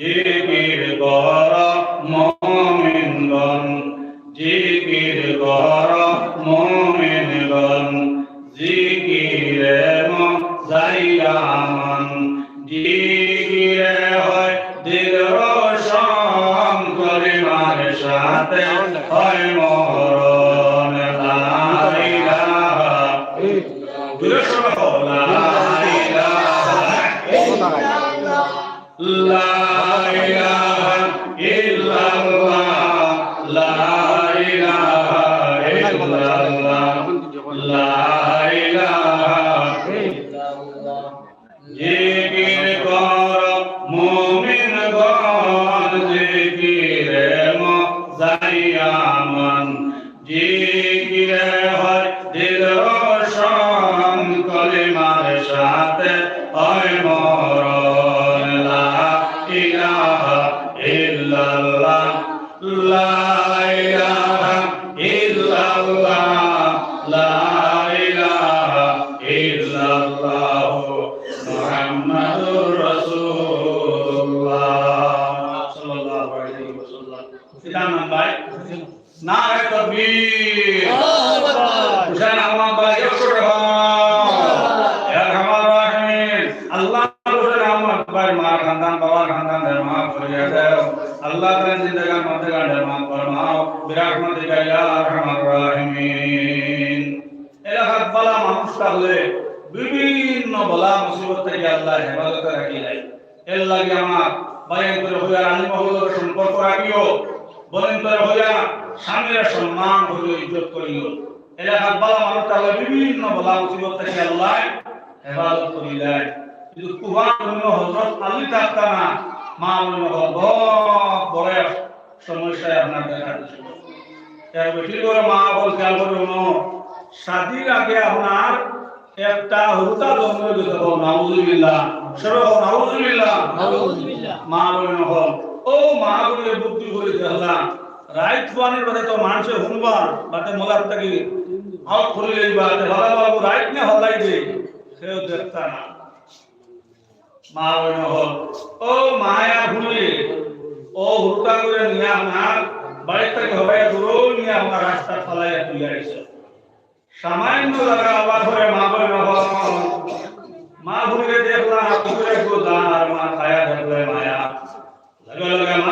You will go. Zaria মানুষ থাকলে বিভিন্ন বলা মুসিবত থেকে আল্লাহ হেফাজত রাখি যায় এর লাগে আমার বায়ান করে হইয়া রানী মহলের সম্পর্ক রাখিও, বলেন করে হইয়া স্বামীর সম্মান হইয়া ইজ্জত করিও। এলাকার বালা মানুষ থাকলে বিভিন্ন বলা মুসিবত থেকে আল্লাহ হেফাজত করি যায় কিন্তু কুহান অন্য হজরত আলী থাকতা না মা অন্য বহুত বয়স সমস্যায় আপনার দেখা দিচ্ছিল এর বেশি করে মা বল খেয়াল করে শাদির আগে আপনার একটা হুতা জন্ম দিতে হবে। নাউজুবিল্লাহ। সবে হোক নাউজুবিল্লাহ। মা বলে নহল ও মা বলে বুদ্ধি করে দেখলাম রাইট পানির বাদে তো মানুষে শুনবার বাতে মলার থাকি আউট করে লইবা হলা বাবু রাইট না হলাই দে। সেও দেখতা না। মা বলে নহল ও মায়া ভুলে ও হুতা করে নিয়ে আপনার বাড়ি থেকে হবে দূর নিয়ে আমার রাস্তা ফলাইয়া তুই আইস সামান্য জায়গা আবার করে মা বলে নহল মা ভুলে দেখলাম পুকুরে গোদার মা খায়া দেখলে মায়া লগে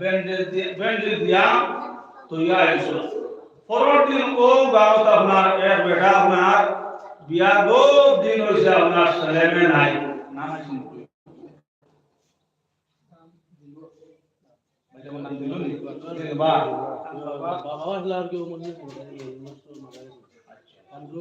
ব্যান্ডেজ দিয়ে ব্যান্ডেজ দিয়া তো ইয়া এসো পরের দিন ও গাঁৱত আপনার এক বেটা আপনার বিয়া বহুত দিন হয়েছে আপনার ছেলেমে নাই নাম আছে নেকি? ভাই, যেমন নাম দিলো নি? বা বাবা আসলে আর কেউ মনে নেই